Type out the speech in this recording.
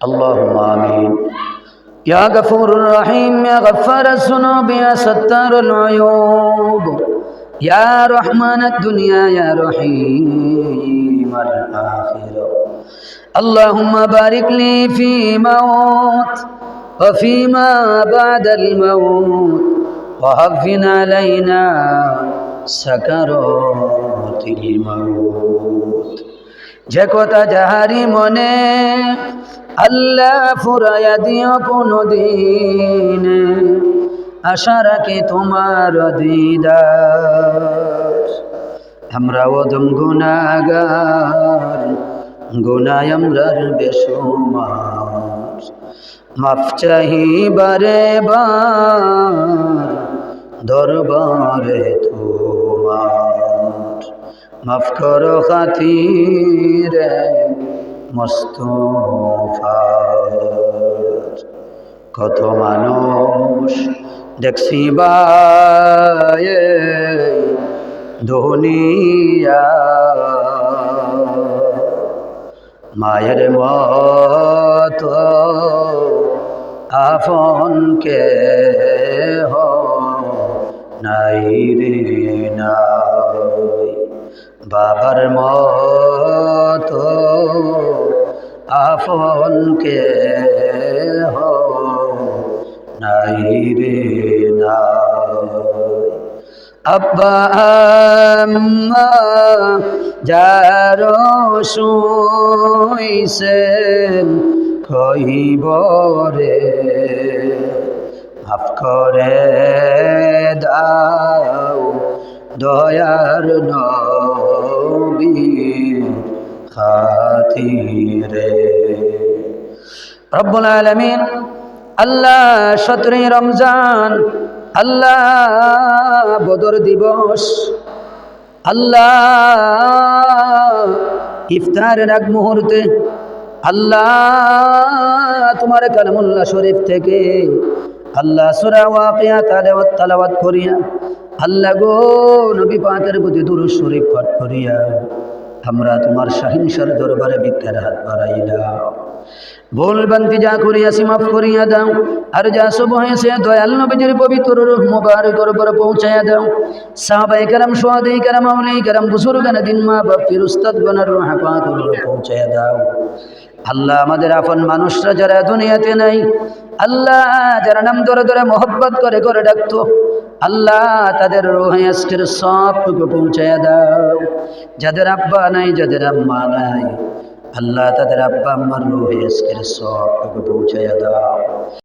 اللهم آمين يا غفور رحيم يا غفار الذنوب يا ستار العيوب يا رحمن الدنيا يا رحيم الآخرة اللهم بارك لي في موت وفيما بعد الموت وهفن علينا سكرات الموت যে কথা যাহারি মনে আল্লাহ ফুরাইয়া দিও কোনো দিন আশা রাখি তোমার দিদার। আমরা ওদম গুনাগার গুনায় আমরার বেসুমার মাফ চাহি বার, দরবারে তোমার। মাফ করো খাতিরে মস্তফার কত মানুষ দেখছি বায়ে দুনিয়া। মায়ের মত আপনকে নাই রে নাই। বাবার মত আপনকে নাই রে নাই। আব্বা আম্মা যার শুইছেন কইবরে মাফ করে দাও দয়ার নবী খাতিরে রব্বুল আলামিন, আল্লাহ সতেরোই রমজান, আল্লাহ বদর দিবস, আল্লাহ ইফতারের এক মুহূর্তে, আল্লাহ তোমার কালামুল্লাহ শরীফ থেকে, আল্লাহ সুরা ওয়াকিয়া তালাওয়াত তালাওয়াত করিয়া, আল্লাহ গো নবী পাকের প্রতি দুরুদ শরীফ পাঠ করিয়া আমরা তোমার শাহিনসার দরবারে ভিক্ষার হাত বাড়াই দাও। ভুল বান্তি যা করিয়াছি মাফ করিয়া দাও, আর যা সব হয়েছে দয়াল নবীজির পবিত্র রূহ মুবারকের উপর পৌঁছাইয়া দাও। সাহাবাই কারাম সোয়াদাই কারাম আউলাই কারাম, বুজুর্গান দিন, মা বাপ ফির উস্তাদ গনার রূহ পৌঁছাইয়া দাও। আল্লাহ আমাদের আপন মানুষরা যারা দুনিয়াতে নাই, আল্লাহ যারা নাম ধরে ধরে মোহব্বত করে করে ডাকতো আল্লাহ তাদের রোহে আজকের সবটুকু পৌঁছাইয়া দাও। যাদের আব্বা নাই, যাদের আম্মা নাই, আল্লাহ তাদের আব্বা আম্মার রোহে আজকের সবটুকু পৌঁছাইয়া দাও।